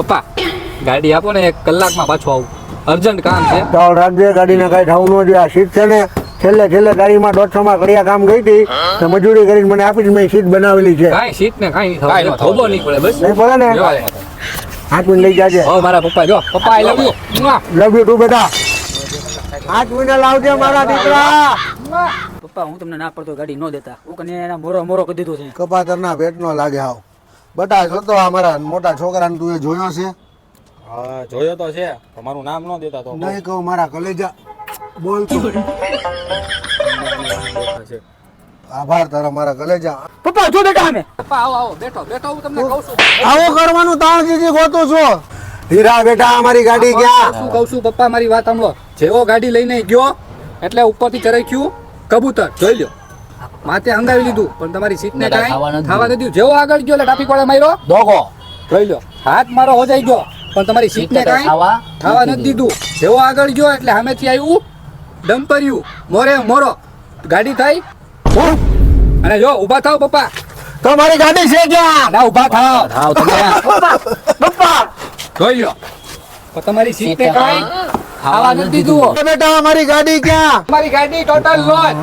પપ્પા ગાડી આપો ને એક કલાકમાં પાછું આવું. અર્જન્ટ કામ છે. તો રાખજે ગાડીને કાંઈ થવું ન જોઈએ. આ સીટ છે ને છેલ્લે છેલ્લે ગાડીમાં દોઢસો માં કડિયા કામ ગઈ હતી. તો મજૂરી કરીને મને આપી જ મેં સીટ બનાવેલી છે. કાંઈ સીટ ને કાંઈ થોબો નહીં પડે બસ. નહીં પડે ને? હાથ મિનિટ લઈ જાજે. હવે મારા પપ્પા જો. પપ્પા I love you love you too બેટા હાથ મિનિટ લાવજે મારા દીકરા. પપ્પા હું તમને ના પડતો ગાડી ન દેતા. હું કને એના મોરો મોરો કરી દીધો છે. કપાતરના ભેટ નો લાગે હાવ. બટા જોતો તો મારા મોટા છોકરાને તું એ જોયો છે? હા જોયો તો છે. તમારું નામ ન દેતા તો નહીં કહું મારા કલેજા. બોલ આભાર તારા મારા કલેજા. પપ્પા જો બેટા અમે પપ્પા આવો આવો. બેઠો બેઠો હું તમને કહું છું. આવો કરવાનું તાણ દીધી ગોતો છો. હીરા બેટા અમારી ગાડી ક્યાં? શું કહું છું પપ્પા મારી વાત સાંભળો. જેવો ગાડી લઈને ગયો એટલે ઉપરથી ચરાઈ ગયું કબૂતર. જોઈ લ્યો. માથે હંગાવી લીધું. પણ તમારી સીટ ને કાંઈ ખાવા નથી. જેવો આગળ ગયો એટલે ટ્રાફિક વાળા માર્યો. દોગો જોઈ લો. હાથ મારો હોજાઈ ગયો. પણ તમારી સીટ ને કાંઈ ખાવા નથી દીધું. જેવો આગળ ગયો એટલે સામેથી આવ્યું ડમ્પર્યું મોરે મોરો. ગાડી થઈ. અને જો ઊભા થાવ પપ્પા. તો મારી ગાડી છે ક્યાં? ના ઊભા થાવ થાવ તમે. પપ્પા જોઈ લો. પણ તમારી સીટ ને કાંઈ ખાવા નથી દીધું. બેટા અમારી ગાડી ક્યાં? મારી ગાડી ટોટલ લોજ